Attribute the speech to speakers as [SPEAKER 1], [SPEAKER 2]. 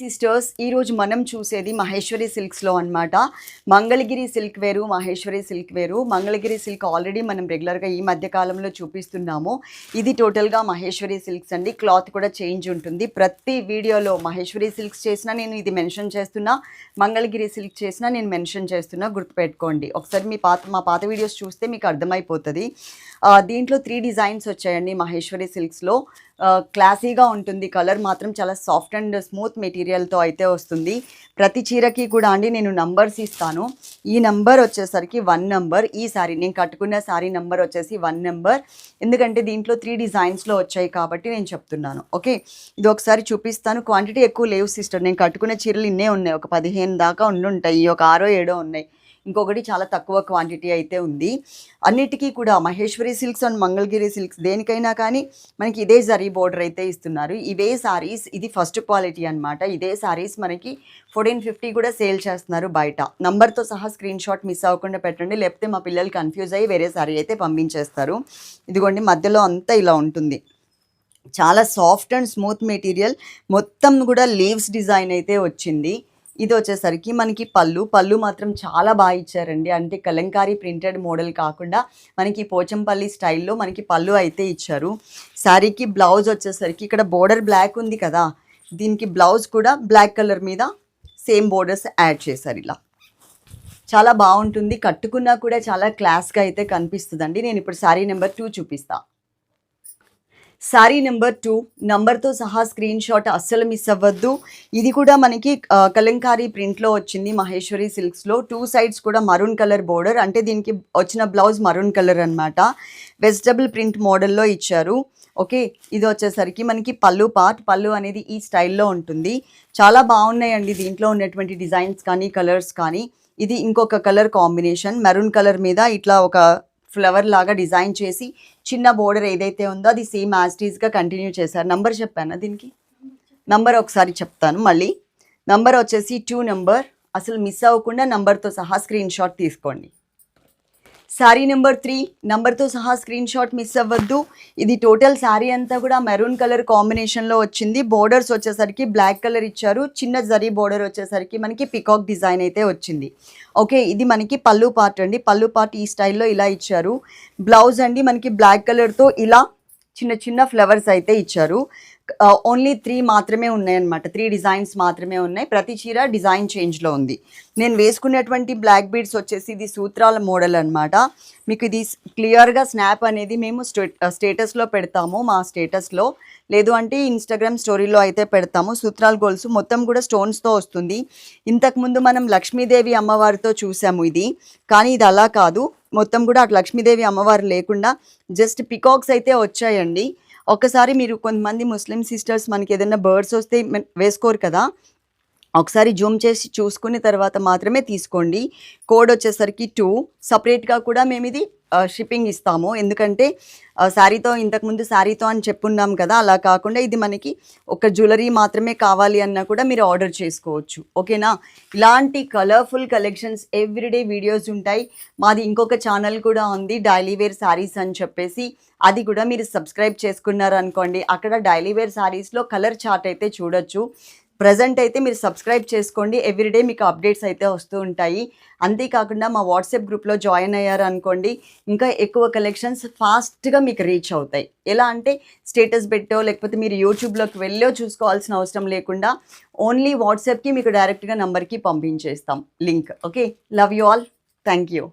[SPEAKER 1] Sisters ఈరోజు మనం చూసేది మహేశ్వరి సిల్క్స్లో అనమాట మంగళగిరి సిల్క్ వేరు మహేశ్వరి సిల్క్ వేరు. మంగళగిరి సిల్క్ ఆల్రెడీ మనం రెగ్యులర్గా ఈ మధ్య కాలంలో చూపిస్తున్నాము. ఇది టోటల్గా మహేశ్వరి సిల్క్స్ అండి. క్లాత్ కూడా చేంజ్ ఉంటుంది. ప్రతి వీడియోలో మహేశ్వరి సిల్క్స్ చేసినా నేను ఇది మెన్షన్ చేస్తున్నా మంగళగిరి సిల్క్ చేసినా నేను మెన్షన్ చేస్తున్నా గుర్తుపెట్టుకోండి. ఒకసారి మీ పాత మా పాత వీడియోస్ చూస్తే మీకు అర్థమైపోతుంది. దీంట్లో త్రీ డిజైన్స్ వచ్చాయండి మహేశ్వరి సిల్క్స్లో. క్లాసీగా ఉంటుంది. కలర్ మాత్రం చాలా సాఫ్ట్ అండ్ స్మూత్ మెటీరియల్ మెటీరియల్తో అయితే వస్తుంది. ప్రతి చీరకి కూడా అండి నేను నంబర్స్ ఇస్తాను. ఈ నంబర్ వచ్చేసరికి వన్ నంబర్. ఈ సారీ నేను కట్టుకున్న సారీ నంబర్ వచ్చేసి వన్ నెంబర్. ఎందుకంటే దీంట్లో త్రీ డిజైన్స్లో వచ్చాయి కాబట్టి నేను చెప్తున్నాను. ఓకే? ఇది ఒకసారి చూపిస్తాను. క్వాంటిటీ ఎక్కువ లేవు సిస్టర్. నేను కట్టుకున్న చీరలు ఇన్నే ఉన్నాయి. ఒక పదిహేను దాకా ఉండుంటాయి. ఒక ఆరో ఏడో ఉన్నాయి. ఇంకొకటి చాలా తక్కువ క్వాంటిటీ అయితే ఉంది. అన్నిటికీ కూడా Maheshwari silks and Mangalagiri silks దేనికైనా కానీ మనకి ఇదే జరీ బోర్డర్ అయితే ఇస్తున్నారు. ఇవే సారీస్ ఇది ఫస్ట్ క్వాలిటీ అనమాట ఇదే సారీస్ మనకి ఫోర్టీన్ ఫిఫ్టీ కూడా సేల్ చేస్తున్నారు బయట. నంబర్తో సహా స్క్రీన్ షాట్ మిస్ అవ్వకుండా పెట్టండి. లేకపోతే మా పిల్లలు కన్ఫ్యూజ్ అయ్యి వేరే సారీ అయితే పంపించేస్తారు. ఇదిగోండి మధ్యలో అంతా ఇలా ఉంటుంది. చాలా సాఫ్ట్ అండ్ స్మూత్ మెటీరియల్ మొత్తం కూడా లీవ్స్ డిజైన్ అయితే వచ్చింది. ఇది వచ్చేసరికి మనకి పళ్ళు. పళ్ళు మాత్రం చాలా బాగా ఇచ్చారండి. అంటే కలంకారీ ప్రింటెడ్ మోడల్ కాకుండా మనకి పోచంపల్లి స్టైల్లో మనకి పళ్ళు అయితే ఇచ్చారు. శారీకి బ్లౌజ్ వచ్చేసరికి ఇక్కడ బోర్డర్ బ్లాక్ ఉంది కదా దీనికి బ్లౌజ్ కూడా బ్లాక్ కలర్ మీద సేమ్ బోర్డర్స్ యాడ్ చేశారు ఇలా. చాలా బాగుంటుంది. కట్టుకున్నా కూడా చాలా క్లాస్గా అయితే కనిపిస్తుందండి. నేను ఇప్పుడు శారీ నెంబర్ టూ చూపిస్తా. శారీ నెంబర్ టూ నంబర్తో సహా స్క్రీన్ షాట్ అస్సలు మిస్ అవ్వద్దు. ఇది కూడా మనకి కలంకారీ ప్రింట్లో వచ్చింది మహేశ్వరి సిల్క్స్లో. టూ సైడ్స్ కూడా మరూన్ కలర్ బోర్డర్ అంటే దీనికి వచ్చిన బ్లౌజ్ మరూన్ కలర్ అన్నమాట. వెజిటబుల్ ప్రింట్ మోడల్లో ఇచ్చారు. ఓకే ఇది వచ్చేసరికి మనకి పళ్ళు పార్ట్ పళ్ళు అనేది ఈ స్టైల్లో ఉంటుంది. చాలా బాగున్నాయండి దీంట్లో ఉన్నటువంటి డిజైన్స్ కానీ కలర్స్ కానీ. ఇది ఇంకొక కలర్ కాంబినేషన్ మెరూన్ కలర్ మీద ఇట్లా ఒక ఫ్లవర్ లాగా డిజైన్ చేసి చిన్న బోర్డర్ ఏదైతే ఉందో అది సేమ్ యాస్టీస్గా కంటిన్యూ చేశారు. నంబర్ చెప్పానా దీనికి? నంబర్ ఒకసారి చెప్తాను మళ్ళీ. నంబర్ వచ్చేసి టూ నెంబర్ అసలు మిస్ అవ్వకుండా నంబర్తో సహా స్క్రీన్ షాట్ తీసుకోండి. Sari number three. నంబర్తో సహా స్క్రీన్ షాట్ మిస్ అవ్వద్దు. ఇది టోటల్ శారీ అంతా కూడా మెరూన్ కలర్ కాంబినేషన్లో వచ్చింది. బోర్డర్స్ వచ్చేసరికి బ్లాక్ కలర్ ఇచ్చారు. చిన్న జరీ బోర్డర్ వచ్చేసరికి మనకి పికాక్ డిజైన్ అయితే వచ్చింది. ఓకే ఇది మనకి పళ్ళు పార్ట్ అండి. పళ్ళు పార్ట్ ఈ స్టైల్లో ఇలా ఇచ్చారు. బ్లౌజ్ అండి మనకి బ్లాక్ కలర్తో ఇలా చిన్న చిన్న ఫ్లవర్స్ అయితే ఇచ్చారు. ఓన్లీ త్రీ మాత్రమే ఉన్నాయన్నమాట. త్రీ డిజైన్స్ మాత్రమే ఉన్నాయి. ప్రతి చీర డిజైన్ చేంజ్లో ఉంది. నేను వేసుకునేటువంటి బ్లాక్ బీడ్స్ వచ్చేసి ఇది సూత్రాల మోడల్ అనమాట మీకు ఇది క్లియర్గా స్నాప్ అనేది మేము స్టే స్టేటస్లో పెడతాము మా స్టేటస్లో లేదు అంటే ఇన్స్టాగ్రామ్ స్టోరీలో అయితే పెడతాము. సూత్రాల గోల్స్ మొత్తం కూడా స్టోన్స్తో వస్తుంది. ఇంతకుముందు మనం లక్ష్మీదేవి అమ్మవారితో చూసాము ఇది. కానీ ఇది అలా కాదు. మొత్తం కూడా అటు లక్ష్మీదేవి అమ్మవారు లేకుండా జస్ట్ పికాక్స్ అయితే వచ్చాయండి. ఒకసారి మీరు కొంతమంది ముస్లిం సిస్టర్స్ మనకి ఏదైనా బర్డ్స్ వస్తే వేసుకోరు కదా. ఒకసారి జూమ్ చేసి చూసుకున్న తర్వాత మాత్రమే తీసుకోండి. కోడ్ వచ్చేసరికి టూ. సపరేట్గా కూడా మేము ఇది షిప్పింగ్ ఇస్తాము. ఎందుకంటే శారీతో ఇంతకుముందు శారీతో అని చెప్పున్నాం కదా అలా కాకుండా ఇది మనకి ఒక జ్యువెలరీ మాత్రమే కావాలి అన్నా కూడా మీరు ఆర్డర్ చేసుకోవచ్చు. ఓకేనా? ఇలాంటి కలర్ఫుల్ కలెక్షన్స్ ఎవ్రీడే వీడియోస్ ఉంటాయి. మాది ఇంకొక ఛానల్ కూడా ఉంది డైలీ వేర్ శారీస్ అని చెప్పేసి. అది కూడా మీరు సబ్స్క్రైబ్ చేసుకున్నారు అనుకోండి అక్కడ డైలీ వేర్ శారీస్లో కలర్ చార్ట్ అయితే చూడొచ్చు. ప్రజెంట్ అయితే మీరు సబ్స్క్రైబ్ చేసుకోండి. ఎవ్రీడే మీకు అప్డేట్స్ అయితే వస్తూ ఉంటాయి. అంతేకాకుండా మా వాట్సాప్ గ్రూప్లో జాయిన్ అయ్యారు అనుకోండి ఇంకా ఎక్కువ కలెక్షన్స్ ఫాస్ట్గా మీకు రీచ్ అవుతాయి. ఎలా అంటే స్టేటస్ పెట్టో లేకపోతే మీరు యూట్యూబ్లోకి వెళ్ళో చూసుకోవాల్సిన అవసరం లేకుండా ఓన్లీ వాట్సాప్కి మీకు డైరెక్ట్గా నంబర్కి పంపించేస్తాం. Link okay? Love you all. Thank you